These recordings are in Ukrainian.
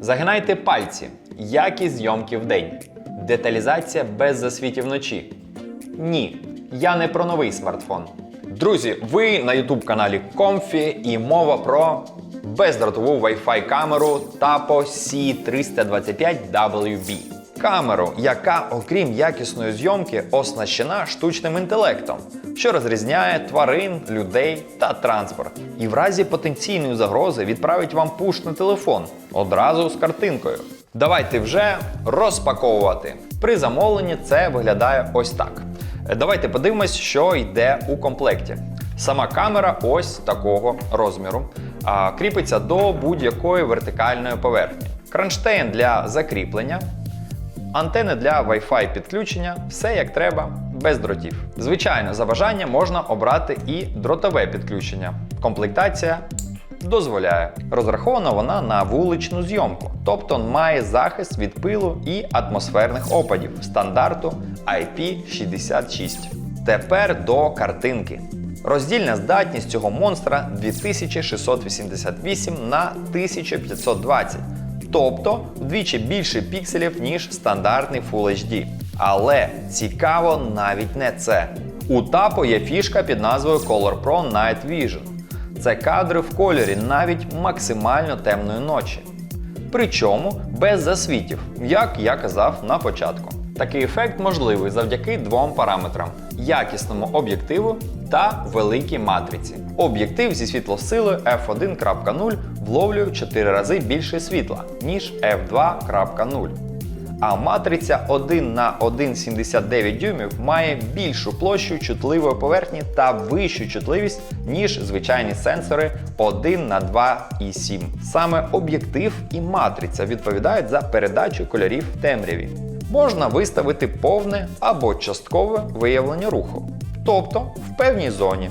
Загинайте пальці. Якість зйомки в день. Деталізація без засвітів вночі. Ні, я не про новий смартфон. Друзі, ви на YouTube каналі Comfy і мова про бездротову Wi-Fi камеру Tapo C325WB. Камеру, яка, окрім якісної зйомки, оснащена штучним інтелектом, що розрізняє тварин, людей та транспорт. І в разі потенційної загрози відправить вам пуш на телефон одразу з картинкою. Давайте вже розпаковувати. При замовленні це виглядає ось так. Давайте подивимось, що йде у комплекті. Сама камера ось такого розміру, а кріпиться до будь-якої вертикальної поверхні. Кронштейн для закріплення, антени для Wi-Fi підключення, все як треба, без дротів. Звичайно, за бажанням можна обрати і дротове підключення. Комплектація дозволяє. Розрахована вона на вуличну зйомку, тобто має захист від пилу і атмосферних опадів стандарту IP66. Тепер до картинки. Роздільна здатність цього монстра 2688 на 1520, тобто вдвічі більше пікселів, ніж стандартний Full HD. Але цікаво навіть не це. У Tapo є фішка під назвою Color Pro Night Vision. Це кадри в кольорі навіть максимально темної ночі. Причому без засвітів, як я казав на початку. Такий ефект можливий завдяки двом параметрам: якісному об'єктиву та великій матриці. Об'єктив зі світлосилою f1.0 вловлює в 4 рази більше світла, ніж f2.0. А матриця 1 на 1,79 дюймів має більшу площу чутливої поверхні та вищу чутливість, ніж звичайні сенсори 1 на 2,7. Саме об'єктив і матриця відповідають за передачу кольорів темряві. Можна виставити повне або часткове виявлення руху, тобто в певній зоні,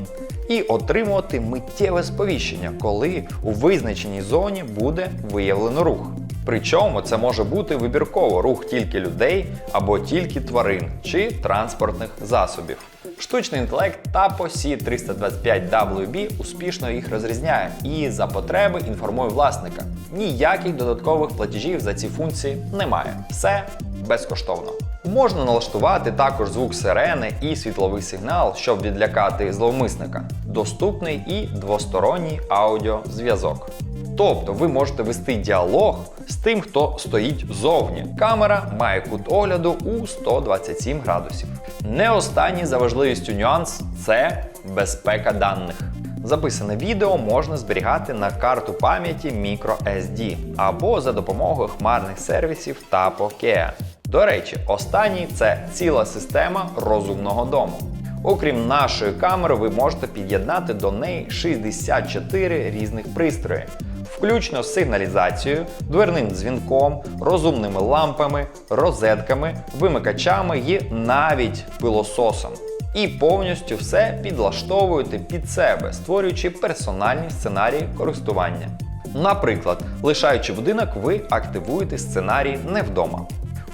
і отримувати миттєве сповіщення, коли у визначеній зоні буде виявлено рух. Причому це може бути вибірково рух тільки людей або тільки тварин чи транспортних засобів. Штучний інтелект та посі 325 WB успішно їх розрізняє і за потреби інформує власника. Ніяких додаткових платежів за ці функції немає. Все безкоштовно. Можна налаштувати також звук сирени і світловий сигнал, щоб відлякати зловмисника. Доступний і двосторонній аудіозв'язок. Тобто ви можете вести діалог з тим, хто стоїть зовні. Камера має кут огляду у 127 градусів. Не останній за важливістю нюанс це безпека даних. Записане відео можна зберігати на карту пам'яті microSD або за допомогою хмарних сервісів та Kea. До речі, останній це ціла система розумного дому. Окрім нашої камери, ви можете під'єднати до неї 64 різних пристрої, включно з сигналізацією, дверним дзвінком, розумними лампами, розетками, вимикачами і навіть пилососом. І повністю все підлаштовуєте під себе, створюючи персональні сценарії користування. Наприклад, лишаючи будинок, ви активуєте сценарій не вдома.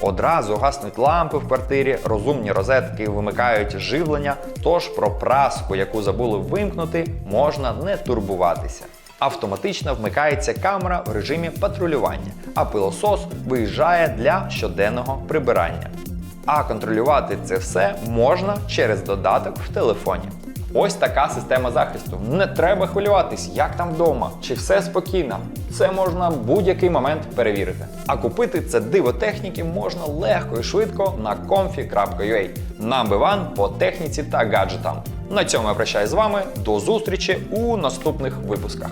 Одразу гаснуть лампи в квартирі, розумні розетки вимикають живлення, тож про праску, яку забули вимкнути, можна не турбуватися. Автоматично вмикається камера в режимі патрулювання, а пилосос виїжджає для щоденного прибирання. А контролювати це все можна через додаток в телефоні. Ось така система захисту. Не треба хвилюватись, як там вдома, чи все спокійно. Це можна будь-який момент перевірити. А купити це диво техніки можна легко і швидко на comfy.ua. Number one по техніці та гаджетам. На цьому я прощаюсь з вами. До зустрічі у наступних випусках.